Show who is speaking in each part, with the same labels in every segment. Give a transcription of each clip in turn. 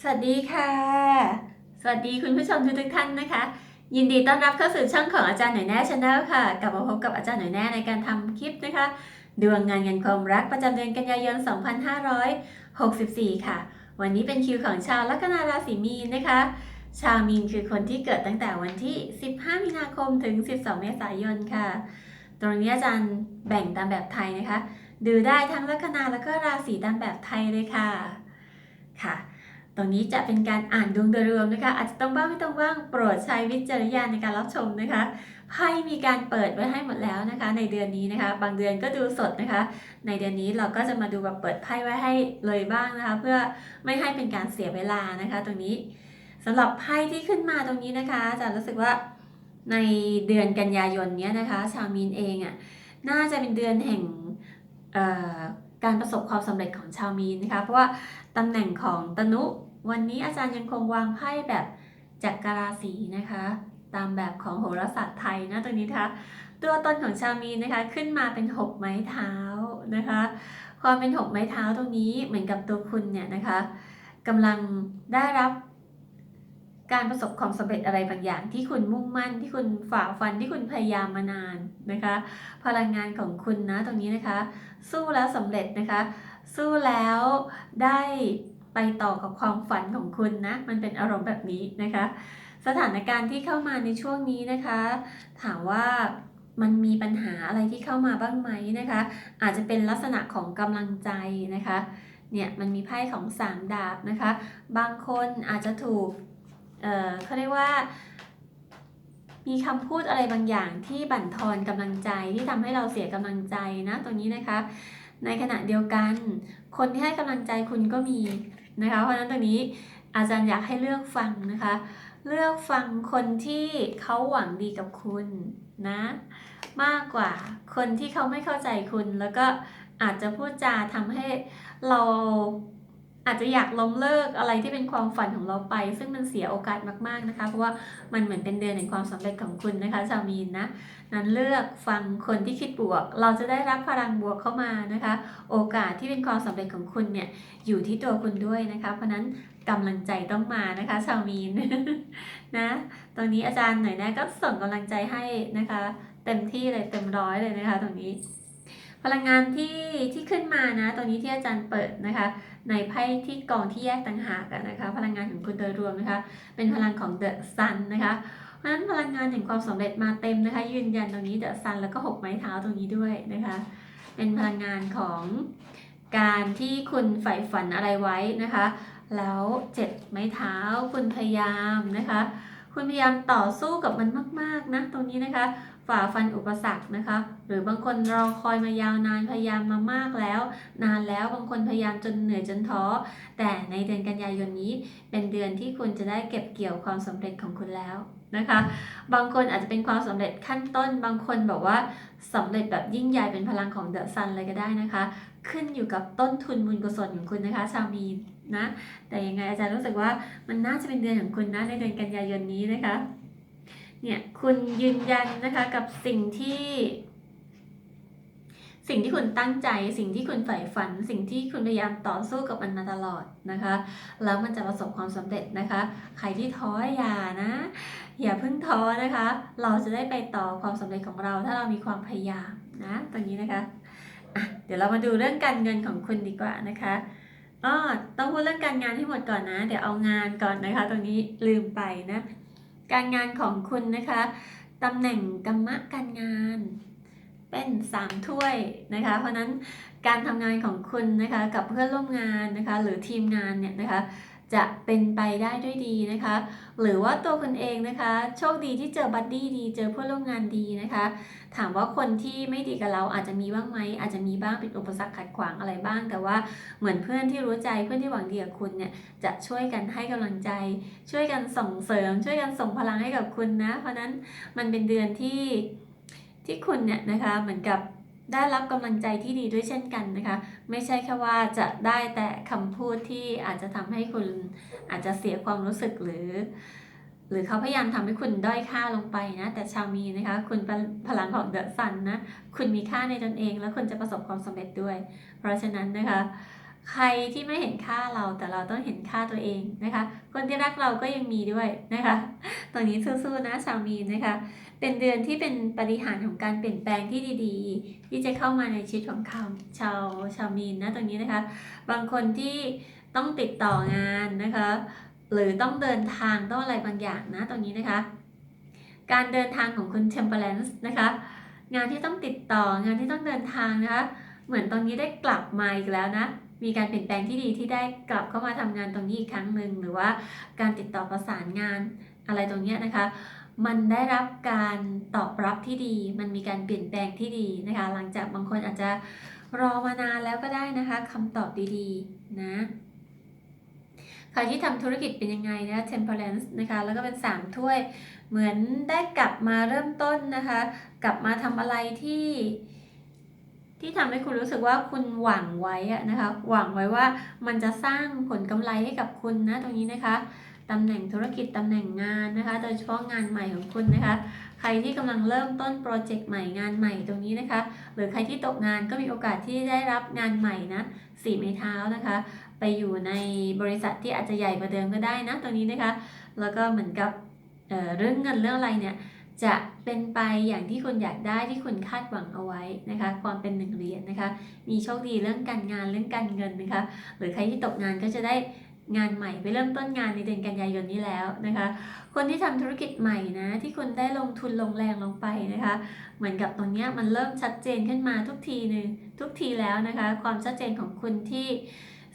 Speaker 1: สวัสดีค่ะ สวัสดีคุณผู้ชมทุกท่านนะคะ ยินดีต้อนรับเข้าสู่ช่องของอาจารย์หน่อยแน่ชาแนลค่ะ กลับมาพบกับอาจารย์หน่อยแน่ในการทำคลิปนะคะ ดวงงานเงินความรักประจำเดือนกันยายน 2564 ค่ะ วันนี้เป็นคิวของชาวลัคนาราศีมีนนะคะ ชาวมีนคือคนที่เกิดตั้งแต่วันที่ 15 มีนาคมถึง 12 เมษายนค่ะ ตรงนี้อาจารย์แบ่งตามแบบไทยนะคะ ดูได้ทั้งลัคนาแล้วก็ราศีตามแบบไทยเลยค่ะ ค่ะ ตรงนี้จะเป็นการอ่านดวงโดยรวมนะคะ อาจจะต้องบ้างไม่ต้องบ้างโปรดใช้วิจารณญาณในการรับชมนะคะไพ่มีการเปิดไว้ให้หมดแล้วนะคะ ในเดือนนี้นะคะ บางเดือนก็ดูสดนะคะ ในเดือนนี้เราก็จะมาดูแบบเปิดไพ่ไว้ให้เลยบ้างนะคะ เพื่อไม่ให้เป็นการเสียเวลานะคะ ตรงนี้สำหรับไพ่ที่ขึ้นมาตรงนี้นะคะจะรู้สึกว่าในเดือนกันยายนเนี้ยนะคะ ชาวมีนเองอะ่ะน่าจะเป็นเดือนแห่งการประสบความสำเร็จของชาวมีนนะคะ เพราะว่าตำแหน่งของตนุ วันนี้อาจารย์ยังคงวางไพ่แบบจักรราศีนะคะ ตามแบบของโหราศาสตร์ไทยนะตรงนี้นะคะตัวตนของชาวมีนนะคะขึ้นมาเป็นหกไม้เท้านะคะ ความเป็นหกไม้เท้าตรงนี้เหมือนกับตัวคุณเนี่ยนะคะกำลังได้รับการประสบความสำเร็จอะไรบางอย่าง ที่คุณมุ่งมั่นที่คุณฝ่าฟันที่คุณพยายามมานานนะคะ พลังงานของคุณนะตรงนี้นะคะ สู้แล้วสำเร็จนะคะ สู้แล้วได้ ไปต่อกับความฝันของคุณนะ มันเป็นอารมณ์แบบนี้นะคะ สถานการณ์ที่เข้ามาในช่วงนี้นะคะ ถามว่ามันมีปัญหาอะไรที่เข้ามาบ้างไหมนะคะ อาจจะเป็นลักษณะของกำลังใจนะคะ เนี่ยมันมีไพ่ของสามดาบนะคะ บางคนอาจจะถูก เอ่อเขาเรียกว่า มีคำพูดอะไรบางอย่างที่บั่นทอนกำลังใจที่ทำให้เราเสียกำลังใจนะตรงนี้นะคะ ในขณะเดียวกัน คนที่ให้กำลังใจคุณก็มี นะคะเพราะฉะนั้นตรงนี้อาจารย์อยากให้เลือกฟังนะคะ เลือกฟังคนที่เขาหวังดีกับคุณนะ มากกว่าคนที่เขาไม่เข้าใจคุณ แล้วก็อาจจะพูดจาทำให้เรา อาจจะอยากล้มเลิกอะไรที่เป็นความฝันของเราไป ซึ่งมันเสียโอกาสมากๆนะคะ เพราะว่ามันเหมือนเป็นเดือนแห่งความสำเร็จของคุณนะคะชาวมีนนะนั้นเลือกฟังคนที่คิดบวก เราจะได้รับพลังบวกเข้ามานะคะ โอกาสที่เป็นความสำเร็จของคุณเนี่ยอยู่ที่ตัวคุณด้วยนะคะเพราะฉะนั้นกำลังใจต้องมานะคะชาวมีนนะตรงนี้อาจารย์หน่อยนะก็ส่งกำลังใจให้นะคะ เต็มที่เลยเต็มร้อยเลยนะคะ ตรงนี้ พลังงานที่ที่ขึ้นมานะตรงนี้ที่อาจารย์เปิดนะคะ ในไพ่ที่กองที่แยกต่างหากนะคะ พลังงานของคุณโดยรวมนะคะ เป็นพลังของเดอะซันนะคะเพราะฉะนั้นพลังงานแห่งความสำเร็จมาเต็มนะคะ ยืนยันตรงนี้เดอะซันแล้วก็หกไม้เท้าตรงนี้ด้วยนะคะ เป็นพลังงานของการที่คุณใฝ่ฝันอะไรไว้นะคะ แล้วเจ็ดไม้เท้าคุณพยายามนะคะ คุณพยายามต่อสู้กับมันมาก ๆนะตรงนี้นะคะ ฝ่าฟันอุปสรรคนะคะ หรือบางคนรอคอยมายาวนานพยายามมามากแล้ว นานแล้วบางคนพยายามจนเหนื่อยจนท้อ แต่ในเดือนกันยายนนี้ เป็นเดือนที่คุณจะได้เก็บเกี่ยวความสำเร็จของคุณแล้วนะคะ บางคนอาจจะเป็นความสำเร็จขั้นต้น บางคนบอกว่าสำเร็จแบบยิ่งใหญ่เป็นพลังของเดอะซันเลยก็ได้นะคะ ขึ้นอยู่กับต้นทุนบุญกุศลของคุณนะคะ ชาวมีนนะ แต่ยังไงอาจารย์รู้สึกว่ามันน่าจะเป็นเดือนของคุณนะในเดือนกันยายนนี้นะคะ เนี่ยคุณยืนยันนะคะกับสิ่งที่ สิ่งที่คุณตั้งใจ สิ่งที่คุณใฝ่ฝัน สิ่งที่คุณพยายามต่อสู้กับมันมาตลอดนะคะ แล้วมันจะประสบความสำเร็จนะคะ ใครที่ท้ออย่านะอย่าเพิ่งท้อนะคะ เราจะได้ไปต่อความสำเร็จของเรา ถ้าเรามีความพยายามนะตรงนี้นะคะะเดี๋ยวเรามาดูเรื่องการเงินของคุณดีกว่านะคะอ้อต้องพูดเรื่องการงานให้หมดก่อนนะ เดี๋ยวเอางานก่อนนะคะ ตรงนี้ลืมไปนะ การงานของคุณนะคะตำแหน่งกรรมะการงานเป็นสามถ้วยนะคะ เพราะนั้นการทำงานของคุณนะคะกับเพื่อนร่วมงานนะคะ หรือทีมงานเนี่ยนะคะ จะเป็นไปได้ด้วยดีนะคะ หรือว่าตัวคุณเองนะคะ โชคดีที่เจอบัดดี้ดี เจอเพื่อนร่วมงานดีนะคะ ถามว่าคนที่ไม่ดีกับเราอาจจะมีบ้างไหมอาจจะมีบ้างเป็นอุปสรรคขัดขวางอะไรบ้าง แต่ว่าเหมือนเพื่อนที่รู้ใจเพื่อนที่หวังดีกับคุณเนี่ยจะช่วยกันให้กำลังใจ ช่วยกันส่งเสริม ช่วยกันส่งพลังให้กับคุณนะ เพราะฉะนั้นมันเป็นเดือนที่ที่คุณเนี่ยนะคะเหมือนกับ ได้รับกำลังใจที่ดีด้วยเช่นกันนะคะ ไม่ใช่แค่ว่าจะได้แต่คำพูดที่อาจจะทำให้คุณอาจจะเสียความรู้สึกหรือ หรือเขาพยายามทำให้คุณด้อยค่าลงไปนะ แต่ชาวมีนะคะ คุณพลังของเดอะซันนะ คุณมีค่าในตนเอง แล้วคุณจะประสบความสำเร็จด้วย เพราะฉะนั้นนะคะ ใครที่ไม่เห็นค่าเราแต่เราต้องเห็นค่าตัวเองนะคะ คนที่รักเราก็ยังมีด้วยนะคะตรงนี้สู้ๆนะชาวมีนนะคะ เป็นเดือนที่เป็นปฏิหารของการเปลี่ยนแปลงที่ดี ๆ ที่จะเข้ามาในชีวิตของเขาชาวชาวมีนนะตรงนี้นะคะ บางคนที่ต้องติดต่องานนะคะ หรือต้องเดินทางต้องอะไรบางอย่างนะตรงนี้นะคะ การเดินทางของคุณ Temperance นะคะ งานที่ต้องติดต่องานที่ต้องเดินทางนะคะ เหมือนตรงนี้ได้กลับมาอีกแล้วนะ มีการเปลี่ยนแปลงที่ดีที่ได้กลับเข้ามาทำงานตรงนี้อีกครั้งหนึ่งหรือว่าการติดต่อประสานงานอะไรตรงนี้นะคะ มันได้รับการตอบรับที่ดี มันมีการเปลี่ยนแปลงที่ดีนะคะ หลังจากบางคนอาจจะรอมานานแล้วก็ได้นะคะคำตอบดีๆนะใครที่ทำธุรกิจเป็นยังไงนะ temperance นะคะแล้วก็เป็น 3 ถ้วยเหมือนได้กลับมาเริ่มต้นนะคะ กลับมาทำอะไรที่ ที่ทำให้คุณรู้สึกว่าคุณหวังไว้อะนะคะ หวังไว้ว่ามันจะสร้างผลกำไรให้กับคุณนะตรงนี้นะคะตำแหน่งธุรกิจตำแหน่งงานนะคะ โดยเฉพาะงานใหม่ของคุณนะคะ ใครที่กำลังเริ่มต้นโปรเจกต์ใหม่งานใหม่ตรงนี้นะคะ หรือใครที่ตกงานก็มีโอกาสที่ได้รับงานใหม่นะสี่ไม้เท้านะคะ ไปอยู่ในบริษัทที่อาจจะใหญ่กว่าเดิมก็ได้นะตรงนี้นะคะ แล้วก็เหมือนกับเเรื่องเงินเรื่องอะไรเนี่ย จะเป็นไปอย่างที่คุณอยากได้ที่คุณคาดหวังเอาไว้นะคะ ความเป็นหนึ่งเหรียญนะคะ มีโชคดีเรื่องการงานเรื่องการเงินนะคะ หรือใครที่ตกงานก็จะได้งานใหม่ไปเริ่มต้นงานในเดือนกันยายนนี้แล้วนะคะ คนที่ทำธุรกิจใหม่นะที่คุณได้ลงทุนลงแรงลงไปนะคะ เหมือนกับตรงนี้มันเริ่มชัดเจนขึ้นมาทุกทีนึงทุกทีแล้วนะคะ ความชัดเจนของคุณที่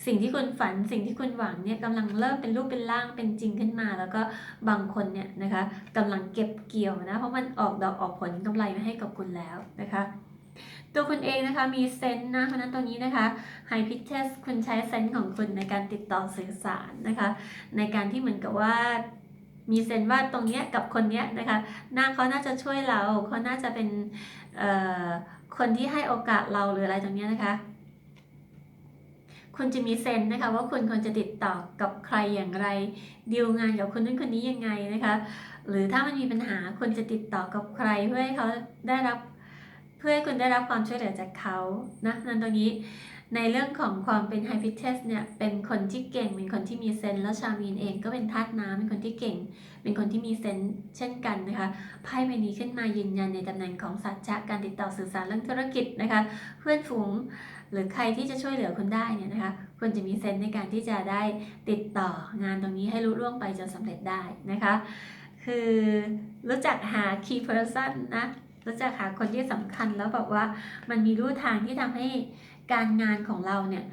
Speaker 1: สิ่งที่คุณฝันสิ่งที่คุณหวังเนี่ยกำลังเริ่มเป็นรูปเป็นร่างเป็นจริงขึ้นมา แล้วก็บางคนเนี่ยนะคะกำลังเก็บเกี่ยวนะ เพราะมันออกดอกออกผลกำไรมาให้กับคุณแล้วนะคะตัวคุณเองนะคะมีเซนส์นะเพราะนั้นตรงนี้นะคะไฮพิเทสคุณใช้เซนส์ของคุณในการติดต่อสื่อสารนะคะ ในการที่เหมือนกับว่ามีเซนส์ว่าตรงเนี้ยกับคนเนี้ยนะคะหน้าเขาน่าจะช่วยเราเขาน่าจะเป็นเอ่อคนที่ให้โอกาสเราหรืออะไรตรงเนี้ยนะคะ คุณจะมีเซนนะคะว่าคุณควรจะติดต่อกับใครอย่างไรดีลงานกับคนนั้นคนนี้ยังไงนะคะ หรือถ้ามันมีปัญหาคุณจะติดต่อกับใครเพื่อให้เขาได้รับเพื่อให้คุณได้รับความช่วยเหลือจากเขานะนั่นตรงนี้ในเรื่องของความเป็นไฮพิเทสเนี่ยเป็นคนที่เก่งเป็นคนที่มีเซนแล้วชามีนเองก็เป็นธาตุน้ำเป็นคนที่เก่ง เป็นคนที่มีเซนเช่นกันนะคะไพ่ใบนี้ขึ้นมายืนยันในตำแหน่งของสัจจะการติดต่อสื่อสารเรื่องธุรกิจนะคะ เพื่อนฝูง หรือใครที่จะช่วยเหลือคุณได้เนี่ยนะคะคุณจะมีเซนส์ในการที่จะได้ติดต่องานตรงนี้ให้รู้ล่วงไปจนสำเร็จได้นะคะ คือรู้จักหา key person นะรู้จักหาคนที่สำคัญแล้วแบบว่ามันมีรูทางที่ทำให้การงานของเราเนี่ย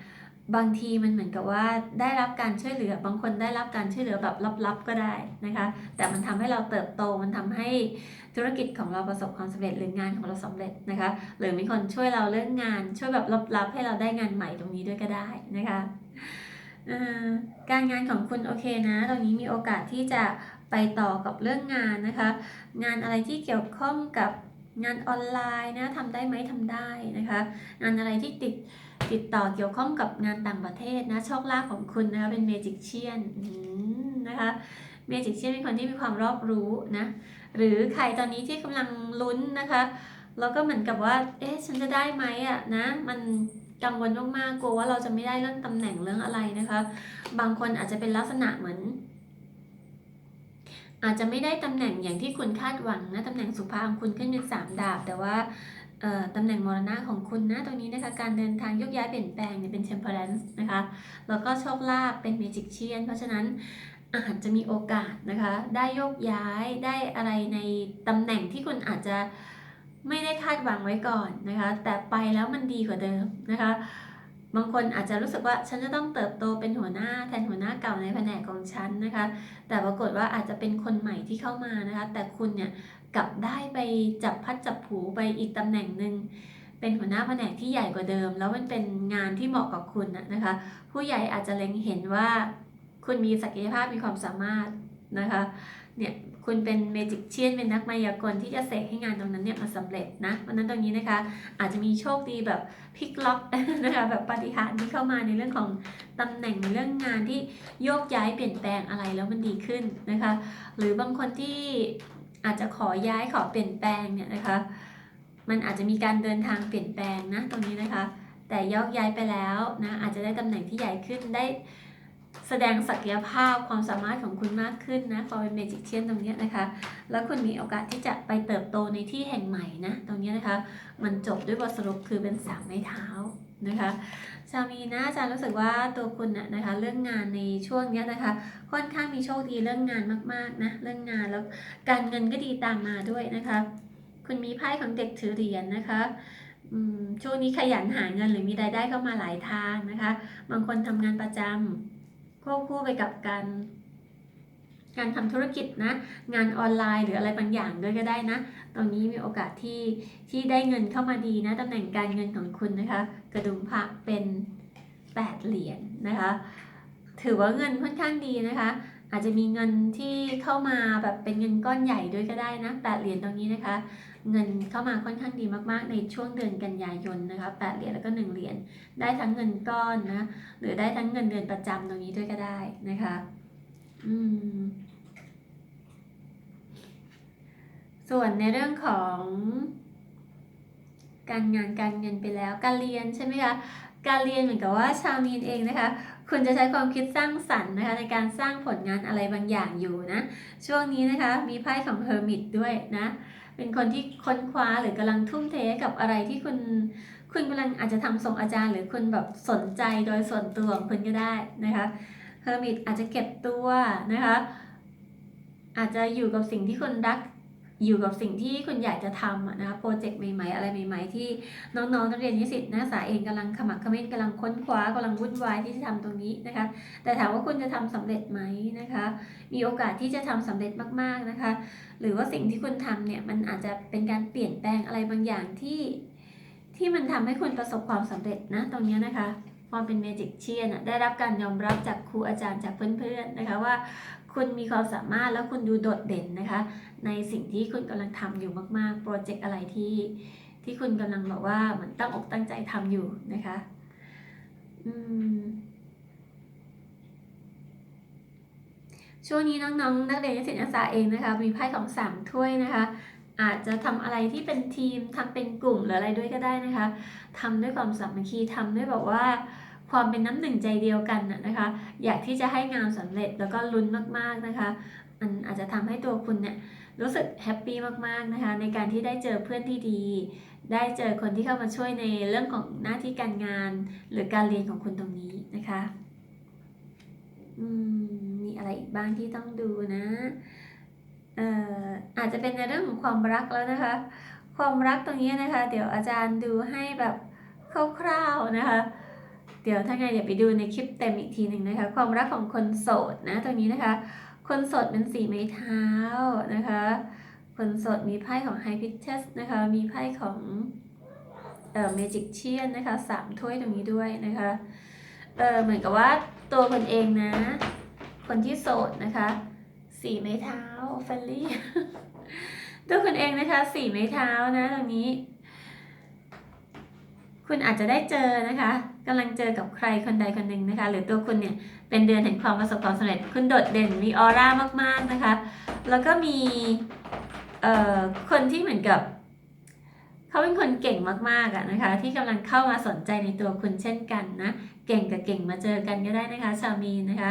Speaker 1: บางทีมันเหมือนกับว่าได้รับการช่วยเหลือบางคนได้รับการช่วยเหลือแบบลับๆก็ได้นะคะ แต่มันทำให้เราเติบโตมันทำให้ธุรกิจของเราประสบความสำเร็จหรืองานของเราสำเร็จนะคะ หรือมีคนช่วยเราเรื่องงาน ช่วยแบบลับๆให้เราได้งานใหม่ตรงนี้ด้วยก็ได้นะคะการงานของคุณโอเคนะ ตรงนี้มีโอกาสที่จะไปต่อกับเรื่องงานนะคะ งานอะไรที่เกี่ยวข้องกับงานออนไลน์นะทำได้ไหมทำได้นะคะ งานอะไรที่ติด ติดต่อเกี่ยวข้องกับงานต่างประเทศนะโชคลาภของคุณนะคะเป็นเมจิกเชียนนะคะเมจิกเชียนเป็นคนที่มีความรอบรู้นะหรือใครตอนนี้ที่กำลังลุ้นนะคะแล้วก็เหมือนกับว่า เอ๊ะฉันจะได้ไหมอะนะ มันกังวลมากๆกลัวว่าเราจะไม่ได้เรื่องตำแหน่งเรื่องอะไรนะคะ บางคนอาจจะเป็นลักษณะเหมือน อาจจะไม่ได้ตำแหน่งอย่างที่คุณคาดหวังนะตำแหน่งสุภาพคุณขึ้นเป็นสามดาบ แต่ว่า ตำแหน่งมรณะของคุณนะตรงนี้นะคะการเดินทางยกย้ายเปลี่ยนแปลงเนี่ยเป็น temperance นะคะแล้วก็โชคลาภเป็น magic เชียนเพราะฉะนั้นอาจจะมีโอกาสนะคะได้โยกย้ายได้อะไรในตำแหน่งที่คุณอาจจะไม่ได้คาดหวังไว้ก่อนนะคะแต่ไปแล้วมันดีกว่าเดิมนะคะบางคนอาจจะรู้สึกว่าฉันจะต้องเติบโตเป็นหัวหน้าแทนหัวหน้าเก่าในแผนกของฉันนะคะ แต่ปรากฏว่าอาจจะเป็นคนใหม่ที่เข้ามานะคะ แต่คุณเนี่ย กลับได้ไปจับพัดจับผูไปอีกตำแหน่งหนึ่งเป็นหัวหน้าแผนกที่ใหญ่กว่าเดิม แล้วมันเป็นงานที่เหมาะกับคุณนะนะคะ ผู้ใหญ่อาจจะเล็งเห็นว่าคุณมีศักยภาพมีความสามารถนะคะเนี่ยคุณเป็นเมจิกเชียนเป็นนักมายากลที่จะเสกให้งานตรงนั้นเนี่ยมาสำเร็จนะวันนั้นตรงนี้นะคะ อาจจะมีโชคดีแบบพลิกล็อกนะคะแบบปฏิหาริย์ที่เข้ามาในเรื่องของตำแหน่งในเรื่องงานที่โยกย้ายเปลี่ยนแปลงอะไรแล้วมันดีขึ้นนะคะ หรือบางคนที่ อาจจะขอย้ายขอเปลี่ยนแปลงเนี่ยนะคะ มันอาจจะมีการเดินทางเปลี่ยนแปลงนะตรงนี้นะคะ แต่ยกย้ายไปแล้วนะอาจจะได้ตำแหน่งที่ใหญ่ขึ้นได้แสดงศักยภาพความสามารถของคุณมากขึ้นนะพอเป็นเมจิกเชียนตรงเนี้ยนะคะ แล้วคุณมีโอกาสที่จะไปเติบโตในที่แห่งใหม่นะ ตรงเนี้ยนะคะ มันจบด้วยบทสรุปคือเป็นสามไม้เท้า นะคะชาวมีนะอาจารย์รู้สึกว่าตัวคุณน่ะนะคะ เรื่องงานในช่วงนี้นะคะ ค่อนข้างมีโชคดีเรื่องงานมากๆนะเรื่องงานแล้วการเงินก็ดีตามมาด้วยนะคะ คุณมีไพ่ของเด็กถือเหรียญนะคะช่วงนี้ขยันหาเงินหรือมีรายได้เข้ามาหลายทางนะคะ บางคนทำงานประจำควบคู่ไปกับการ การทำธุรกิจนะ งานออนไลน์หรืออะไรบางอย่างด้วยก็ได้นะ ตรงนี้มีโอกาสที่ที่ได้เงินเข้ามาดีนะตำแหน่งการเงินของคุณนะคะ กระดุมพระเป็น8เหรียญนะคะ ถือว่าเงินค่อนข้างดีนะคะ อาจจะมีเงินที่เข้ามาแบบเป็นเงินก้อนใหญ่ด้วยก็ได้นะแปดเหรียญตรงนี้นะคะ เงินเข้ามาค่อนข้างดีมากๆ ในช่วงเดือนกันยายนนะคะแปดเหรียญแล้วก็หนึ่งเหรียญได้ทั้งเงินก้อนนะหรือได้ทั้งเงินเดือนประจำตรงนี้ด้วยก็ได้นะคะ อืม ส่วนในเรื่องของ การงานการเงินไปแล้วการเรียนใช่ไหมคะการเรียนเหมือนกับว่าชาวมีนเองนะคะคุณจะใช้ความคิดสร้างสรรค์นะคะในการสร้างผลงานอะไรบางอย่างอยู่นะช่วงนี้นะคะมีไพ่ของ Hermit ด้วยนะเป็นคนที่ค้นคว้าหรือกำลังทุ่มเทกับอะไรที่คุณคุณกำลังอาจจะทำส่งอาจารย์ หรือคุณแบบสนใจโดยส่วนตัวของคุณก็ได้นะคะ Hermit อาจจะเก็บตัวนะคะอาจจะอยู่กับสิ่งที่คุณรัก อยู่กับสิ่งที่คุณอยากจะทำนะคะโปรเจกต์ใหม่ ๆ อะไรใหม่ ๆ ที่น้องๆนักเรียนนิสิตนักศึกษาเองกำลังขมักขม้นกำลังค้นคว้ากำลังวุ่นวายที่จะทำตรงนี้นะคะ แต่ถามว่าคุณจะทำสำเร็จไหมนะคะ มีโอกาสที่จะทำสำเร็จมากๆนะคะ หรือว่าสิ่งที่คุณทำเนี่ยมันอาจจะเป็นการเปลี่ยนแปลงอะไรบางอย่างที่ที่มันทำให้คุณประสบความสำเร็จนะตรงนี้นะคะความเป็นเมจิกเชียนได้รับการยอมรับจากครูอาจารย์จากเพื่อนๆนะคะว่า คุณมีความสามารถแล้วคุณดูโดดเด่นนะคะ ในสิ่งที่คุณกำลังทำอยู่มากๆ โปรเจกต์อะไรที่ที่คุณกำลังแบอกว่าเหมือนตั้งอกตั้งใจทำอยู่นะคะอืมช่วงนี้น้องๆ นักเรียนนิสิตนักศึกษาเองนะคะมีไพ่ของสามถ้วยนะคะ อาจจะทำอะไรที่เป็นทีมทำเป็นกลุ่มหรืออะไรด้วยก็ได้นะคะทำด้วยความสามัคคีทำด้วยแบบว่า ความเป็นน้ำหนึ่งใจเดียวกันน่ะนะคะ อยากที่จะให้งานสำเร็จแล้วก็ลุ้นมากๆนะคะ มันอาจจะทำให้ตัวคุณเนี่ยรู้สึกแฮปปี้มากๆนะคะ ในการที่ได้เจอเพื่อนที่ดี ได้เจอคนที่เข้ามาช่วยในเรื่องของหน้าที่การงาน หรือการเรียนของคุณตรงนี้นะคะอืมมีอะไรอีกบ้างที่ต้องดูนะเอ่ออาจจะเป็นในเรื่องของความรักแล้วนะคะ ความรักตรงนี้นะคะ เดี๋ยวอาจารย์ดูให้แบบคร่าวๆนะคะ เดี๋ยวถ้าไงเดี๋ยวไปดูในคลิปเต็มอีกทีหนึ่งนะคะ ความรักของคนโสดนะตรงนี้นะคะ คนโสดเป็นสีไม้เท้านะคะ คนโสดมีไพ่ของ High p i t c h e s นะคะ มีไพ่ของเอ่อ Magic เชียนนะคะสามถ้วยตรงนี้ด้วยนะคะ เออเหมือนกับว่าตัวคนเองนะ คนที่โสดนะคะ สีไม้เท้าเฟลลี่ตัวคุณเองนะคะ สีไม้เท้านะตรงนี้ คุณอาจจะได้เจอนะคะกำลังเจอกับใครคนใดคนหนึ่งนะคะ หรือตัวคุณเนี่ยเป็นเดือนแห่งความประสบความสำเร็จ คุณโดดเด่นมีออร่ามากๆนะคะ แล้วก็มีเอ่อคนที่เหมือนกับเขาเป็นคนเก่งมากๆอะนะคะ ที่กำลังเข้ามาสนใจในตัวคุณเช่นกันนะ เก่งกับเก่งมาเจอกันก็ได้นะคะ ชาวมีนนะคะ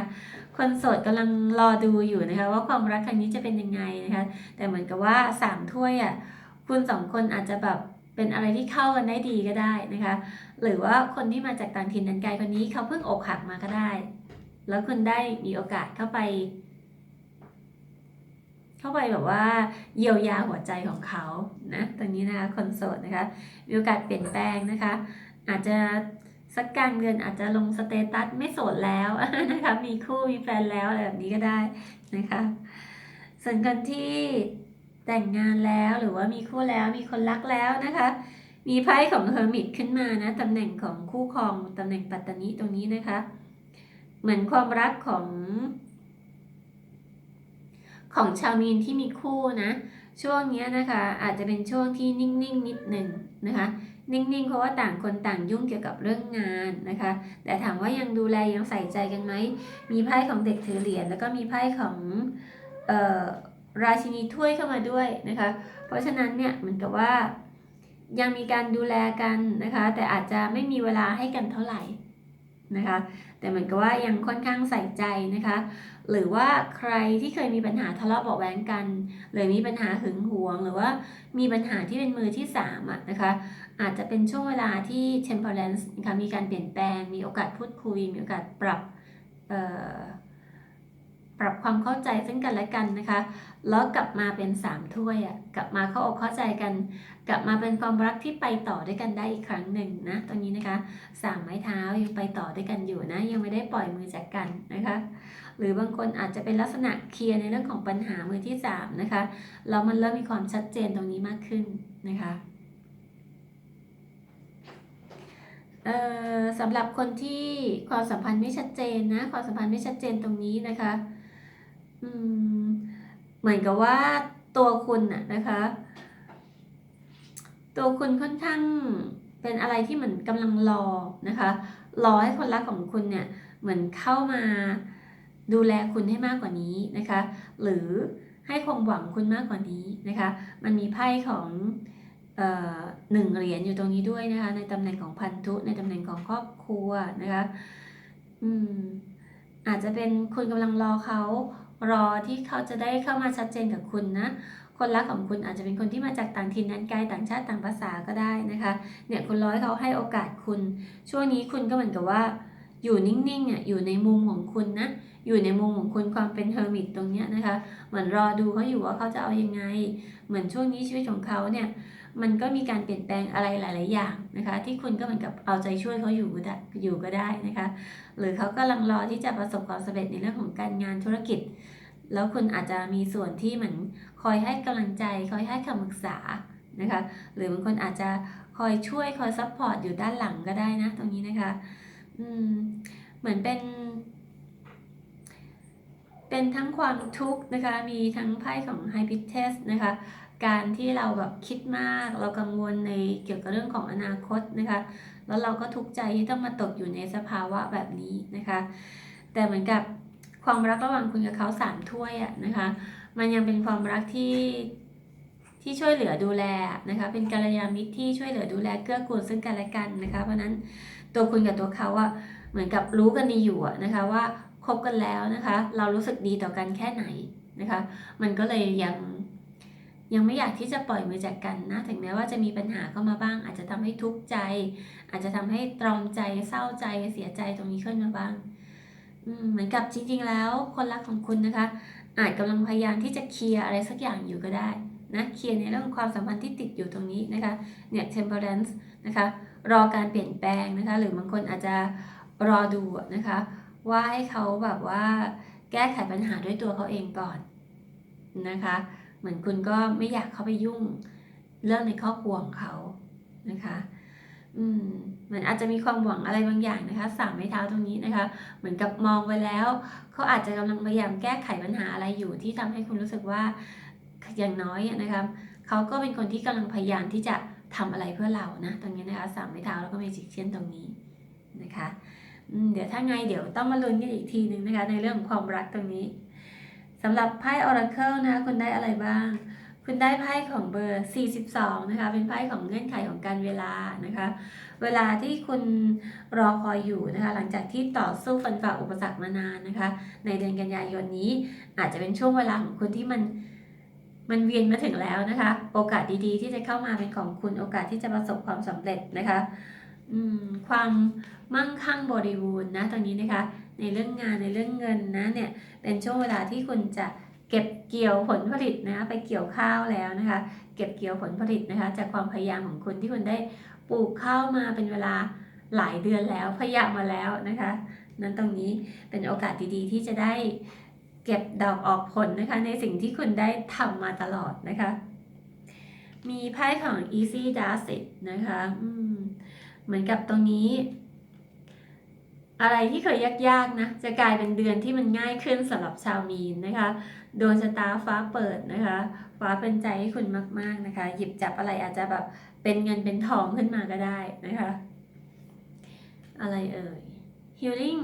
Speaker 1: คนโสดกำลังรอดูอยู่นะคะ ว่าความรักครั้งนี้จะเป็นยังไงนะคะ แต่เหมือนกับว่าสามถ้วยอะคุณสองคนอาจจะแบบ เป็นอะไรที่เข้ากันได้ดีก็ได้นะคะ หรือว่าคนที่มาจากต่างถิ่นนั้นไกลคนนี้เขาเพิ่งอกหักมาก็ได้ แล้วคุณได้มีโอกาสเข้าไป เข้าไปแบบว่า เยียวยาหัวใจของเขานะตรงนี้นะคะคนโสดนะคะ มีโอกาสเปลี่ยนแปลงนะคะ อาจจะสักการเงินอาจจะลงสเตตัสไม่โสดแล้วนะคะ มีคู่มีแฟนแล้วอะไรแบบนี้ก็ได้นะคะ ส่วนคนที่ แต่งงานแล้วหรือว่ามีคู่แล้วมีคนรักแล้วนะคะ มีไพ่ของเฮอร์มิตขึ้นมานะตำแหน่งของคู่ครองตำแหน่งปัตตานีตรงนี้นะคะ เหมือนความรักของ ของชาวมีนที่มีคู่นะ ช่วงนี้นะคะ อาจจะเป็นช่วงที่นิ่งๆนิดหนึ่งนะคะ นิ่งๆ เพราะว่าต่างคนต่างยุ่งเกี่ยวกับเรื่องงานนะคะ แต่ถามว่ายังดูแลยังใส่ใจกันไหมมีไพ่ของเด็กถือเหรียญแล้วก็มีไพ่ของเอ่อ ราชินีถ้วยเข้ามาด้วยนะคะ เพราะฉะนั้นเนี่ยเหมือนกับว่ายังมีการดูแลกันนะคะ แต่อาจจะไม่มีเวลาให้กันเท่าไหร่นะคะ แต่เหมือนกับว่ายังค่อนข้างใส่ใจนะคะ หรือว่าใครที่เคยมีปัญหาทะเลาะเบาะแว้งกัน หรือมีปัญหาหึงหวง หรือว่ามีปัญหาที่เป็นมือที่สามอะนะคะ อาจจะเป็นช่วงเวลาที่ temperance นะคะมีการเปลี่ยนแปลง มีโอกาสพูดคุย มีโอกาสปรับเอ่อ ปรับความเข้าใจซึ่งกันและกันนะคะ แล้วกลับมาเป็นสามถ้วยอะกลับมาเข้าอกเข้าใจกัน กลับมาเป็นความรักที่ไปต่อด้วยกันได้อีกครั้งหนึ่งนะตรงนี้นะคะสามไม้เท้ายังไปต่อด้วยกันอยู่นะ ยังไม่ได้ปล่อยมือจากกันนะคะ หรือบางคนอาจจะเป็นลักษณะเคลียร์ในเรื่องของปัญหามือที่สามนะคะแล้วมันเริ่มมีความชัดเจนตรงนี้มากขึ้นนะคะสำหรับคนที่ความสัมพันธ์ไม่ชัดเจนนะความสัมพันธ์ไม่ชัดเจนตรงนี้นะคะ อืม เหมือนกับว่าตัวคุณน่ะนะคะ ตัวคุณค่อนข้างเป็นอะไรที่เหมือนกำลังรอนะคะ รอให้คนรักของคุณเนี่ยเหมือนเข้ามาดูแลคุณให้มากกว่านี้นะคะ หรือให้ความหวังคุณมากกว่านี้นะคะ มันมีไพ่ของเอ่อหนึ่งเหรียญอยู่ตรงนี้ด้วยนะคะ ในตำแหน่งของพันธุ ในตำแหน่งของครอบครัวนะคะ อืม อาจจะเป็นคุณกำลังรอเขา รอที่เขาจะได้เข้ามาชัดเจนกับคุณนะคนรักของคุณอาจจะเป็นคนที่มาจากต่างถิ่นนั้นไกลต่างชาติต่างภาษาก็ได้นะคะเนี่ยคุณร้อยเขาให้โอกาสคุณ ช่วงนี้คุณก็เหมือนกับว่า อยู่นิ่งๆอะอยู่ในมุมของคุณนะอยู่ในมุมของคุณความเป็นเฮอร์มิตตรงเนี้ยนะคะเหมือนรอดูเขาอยู่ว่าเขาจะเอายังไง เหมือนช่วงนี้ชีวิตของเขาเนี่ย มันก็มีการเปลี่ยนแปลงอะไรหลาย ๆ อย่างนะคะ ที่คุณก็เหมือนกับเอาใจช่วยเขาอยู่ก็ได้อยู่ก็ได้นะคะ หรือเขากำลังรอที่จะประสบความสำเร็จในเรื่องของการงานธุรกิจ แล้วคุณอาจจะมีส่วนที่เหมือนคอยให้กำลังใจ คอยให้คำปรึกษานะคะ หรือบางคนอาจจะคอยช่วยคอยซัพพอร์ตอยู่ด้านหลังก็ได้นะตรงนี้นะคะ อืม เหมือนเป็น เป็นทั้งความทุกข์นะคะ มีทั้งไพ่ของไฮพิเทสนะคะ การที่เราแบบคิดมาก เรากังวลในเกี่ยวกับเรื่องของอนาคตนะคะ แล้วเราก็ทุกข์ใจที่ต้องมาตกอยู่ในสภาวะแบบนี้นะคะ แต่เหมือนกับความรักระหว่างคุณกับเขาสามถ้วยอะนะคะ มันยังเป็นความรักที่ที่ช่วยเหลือดูแลนะคะ เป็นกัลยาณมิตรที่ช่วยเหลือดูแลเกื้อกูลซึ่งกันและกันนะคะ เพราะนั้นตัวคุณกับตัวเขาอะเหมือนกับรู้กันดีอยู่อะนะคะว่าคบกันแล้วนะคะ เรารู้สึกดีต่อกันแค่ไหนนะคะ มันก็เลยยัง ยังไม่อยากที่จะปล่อยมือจากกันนะ ถึงแม้ว่าจะมีปัญหาเข้ามาบ้าง อาจจะทำให้ทุกข์ใจ อาจจะทำให้ตรอมใจเศร้าใจเสียใจตรงนี้ขึ้นมาบ้างเหมือนกับจริงๆ แล้วคนรักของคุณนะคะ อาจกำลังพยายามที่จะเคลียร์อะไรสักอย่างอยู่ก็ได้นะเคลียร์ในเรื่องความสัมพันธ์ที่ติดอยู่ตรงนี้นะคะเนี่ย temperance นะคะรอการเปลี่ยนแปลงนะคะ หรือบางคนอาจจะรอดูนะคะ ว่าให้เขาแบบว่าแก้ไขปัญหาด้วยตัวเขาเองก่อนนะคะ มือนคุณก็ไม่อยากเข้าไปยุ่งเรื่องในครอบครัวของเขานะคะ อืมเหมือนอาจจะมีความหวังอะไรบางอย่างนะคะสามไม้เท้าตรงนี้นะคะ เหมือนกับมองไปแล้วเขาอาจจะกำลังพยายามแก้ไขปัญหาอะไรอยู่ที่ทำให้คุณรู้สึกว่าอย่างน้อยนะคะเขาก็เป็นคนที่กำลังพยายามที่จะทำอะไรเพื่อเรานะตรงนี้นะคะสามไม้เท้าแล้วก็มีจิกเช่นตรงนี้นะคะอืมเดี๋ยวถ้าไงเดี๋ยวต้องมาลุ้นกันอีกทีหนึ่งนะคะ ในเรื่องของความรักตรงนี้ สำหรับไพ่ Oracle นะคะคุณได้อะไรบ้าง คุณได้ไพ่ของเบอร์ 42 นะคะ เป็นไพ่ของเงื่อนไขของการเวลานะคะ เวลาที่คุณรอคอยอยู่นะคะ หลังจากที่ต่อสู้ฟันฝ่าอุปสรรคมานานนะคะ ในเดือนกันยายนนี้ อาจจะเป็นช่วงเวลาของคุณที่มันมันเวียนมาถึงแล้วนะคะ โอกาสดีๆ ที่จะเข้ามาเป็นของคุณ โอกาสที่จะประสบความสำเร็จนะคะ ความมั่งคั่งบริบูรณ์นะตรงนี้นะคะ ในเรื่องงานในเรื่องเงินนะเนี่ยเป็นช่วงเวลาที่คุณจะเก็บเกี่ยวผลผลิตนะไปเกี่ยวข้าวแล้วนะคะ เก็บเกี่ยวผลผลิตนะคะ จากความพยายามของคุณที่คุณได้ปลูกข้าวมาเป็นเวลาหลายเดือนแล้วพยายามมาแล้วนะคะ นั้นตรงนี้เป็นโอกาสดีๆ ที่จะได้เก็บดอกออกผลนะคะ ในสิ่งที่คุณได้ทำมาตลอดนะคะ มีไพ่ของ easy does it นะคะอืม เหมือนกับตรงนี้ อะไรที่เคยยากๆนะ จะกลายเป็นเดือนที่มันง่ายขึ้นสำหรับชาวมีนนะคะ โดนชะตาฟ้าเปิดนะคะ ฟ้าเป็นใจให้คุณมาก ๆนะคะ หยิบจับอะไรอาจจะแบบเป็นเงินเป็นทองขึ้นมาก็ได้นะคะ อะไรเอ่ย healing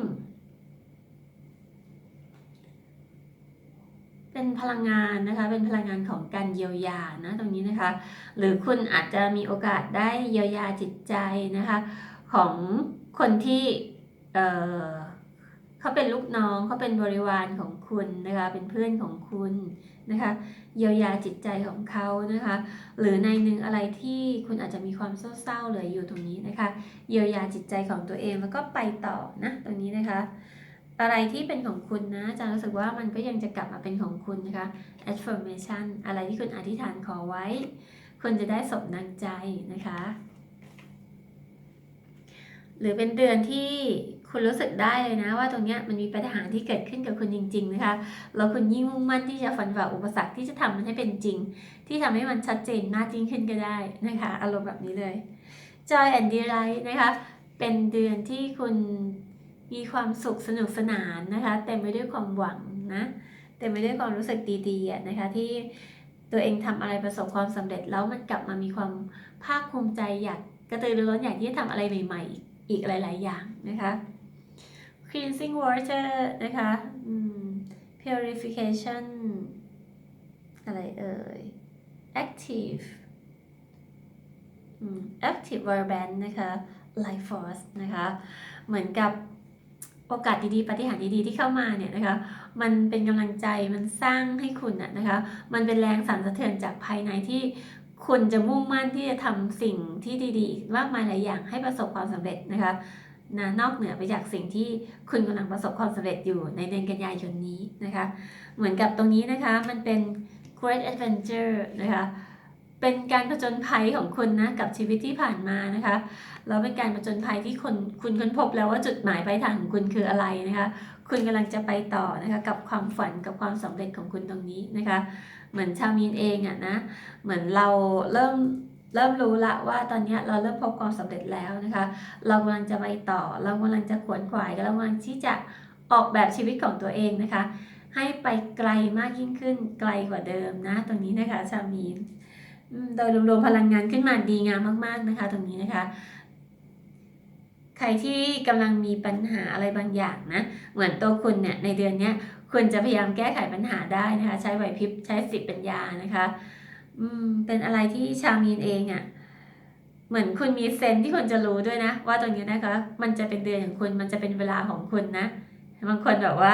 Speaker 1: เป็นพลังงานนะคะ เป็นพลังงานของการเยียวยานะตรงนี้นะคะ หรือคุณอาจจะมีโอกาสได้เยียวยาจิตใจนะคะ ของคนที่เเขาเป็นลูกน้องเขาเป็นบริวารของคุณนะคะ เป็นเพื่อนของคุณนะคะ เยียวยาจิตใจของเขานะคะ หรือในหนึ่งอะไรที่คุณอาจจะมีความเศร้าๆเหลืออยู่ตรงนี้นะคะ เยียวยาจิตใจของตัวเองแล้วก็ไปต่อนะตรงนี้นะคะ อะไรที่เป็นของคุณนะอาจารย์รู้สึกว่ามันก็ยังจะกลับมาเป็นของคุณนะคะ affirmation อะไรที่คุณอธิษฐานขอไว้ คุณจะได้สมดังใจนะคะ หรือเป็นเดือนที่คุณรู้สึกได้เลยนะ ว่าตรงเนี้ยมันมีปัญหาที่เกิดขึ้นกับคุณจริง ๆ นะคะแล้วคุณยิ่งมุ่งมั่นที่จะฝันฝ่าอุปสรรคที่จะทำมันให้เป็นจริง ที่ทำให้มันชัดเจนมากยิ่งขึ้นก็ได้นะคะ อารมณ์แบบนี้เลย Joy and Delight นะคะเป็นเดือนที่คุณ มีความสุขสนุกสนานนะคะเต็มไปด้วยความหวังนะเต็มไปด้วยความรู้สึกดีๆนะคะที่ตัวเองทำอะไรประสบความสำเร็จแล้วมันกลับมามีความภาคภูมิใจอยากกระตือรือร้นอยากที่จะทำอะไรใหม่ ๆ อีกหลาย ๆ อย่างนะคะ cleansing water นะคะ purification อะไรเอ่ย active active verband นะคะ life force นะคะ เหมือนกับ โอกาสดีๆ ปฏิหารดีๆ ที่เข้ามาเนี่ยนะคะ มันเป็นกำลังใจ มันสร้างให้คุณน่ะนะคะ มันเป็นแรงสั่นสะเทือนจากภายในที่คุณจะมุ่งมั่นที่จะทำสิ่งที่ดีๆ มากมายหลายอย่างให้ประสบความสำเร็จนะคะนะนอกเหนือไปจากสิ่งที่คุณกำลังประสบความสำเร็จอยู่ในเดือนกันยายนนี้นะคะ เหมือนกับตรงนี้นะคะ มันเป็น great adventure นะคะ เป็นการผจญภัยของคุณนะกับชีวิตที่ผ่านมานะคะแล้วเป็นการผจญภัยที่คนคุณค้นพบแล้วว่าจุดหมายปลายทางของคุณคืออะไรนะคะ คุณกำลังจะไปต่อนะคะกับความฝันกับความสำเร็จของคุณตรงนี้นะคะ เหมือนชาวมีนเองอะนะเหมือนเราเริ่มเริ่มรู้ละว่าตอนนี้เราเริ่มพบความสำเร็จแล้วนะคะ เรากำลังจะไปต่อ เรากำลังจะขวนขวายเรากำลังที่จะออกแบบชีวิตของตัวเองนะคะ ให้ไปไกลมากยิ่งขึ้นไกลกว่าเดิมนะ ตรงนี้นะคะชาวมีน โดยรวมๆพลังงานขึ้นมาดีงามมาก ๆนะคะ ตรงนี้นะคะ ใครที่กำลังมีปัญหาอะไรบางอย่างนะ เหมือนตัวคุณเนี่ยในเดือนนี้คุณจะพยายามแก้ไขปัญหาได้นะคะ ใช้ไหวพริบใช้สติปัญญานะคะ อืมเป็นอะไรที่ชาวมีนเองอะ่ะเหมือนคุณมีเซนที่คุณจะรู้ด้วยนะ ว่าตรงนี้นะคะ มันจะเป็นเดือนของคุณมันจะเป็นเวลาของคุณนะบางคนแบบว่า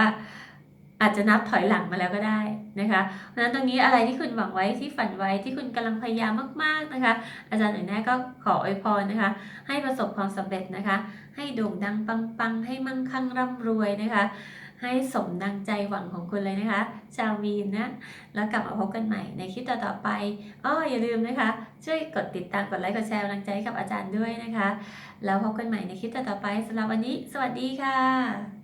Speaker 1: อาจจะนับถอยหลังมาแล้วก็ได้นะคะเพราะฉะนั้นตรงนี้อะไรที่คุณหวังไว้ที่ฝันไว้ที่คุณกำลังพยายามมากๆนะคะ อาจารย์หน่อยแน่ก็ขออวยพรนะคะ ให้ประสบความสำเร็จนะคะ ให้โด่งดังปังๆ ให้มั่งคั่งร่ำรวยนะคะ ให้สมดังใจหวังของคุณเลยนะคะ ชาวมีนนะ แล้วกลับมาพบกันใหม่ในคลิปต่อๆไปอ้ออย่าลืมนะคะ ช่วยกดติดตามกดไลค์กดแชร์กำลังใจให้กับอาจารย์ด้วยนะคะ แล้วพบกันใหม่ในคลิปต่อๆไปสำหรับวันนี้ สวัสดีค่ะ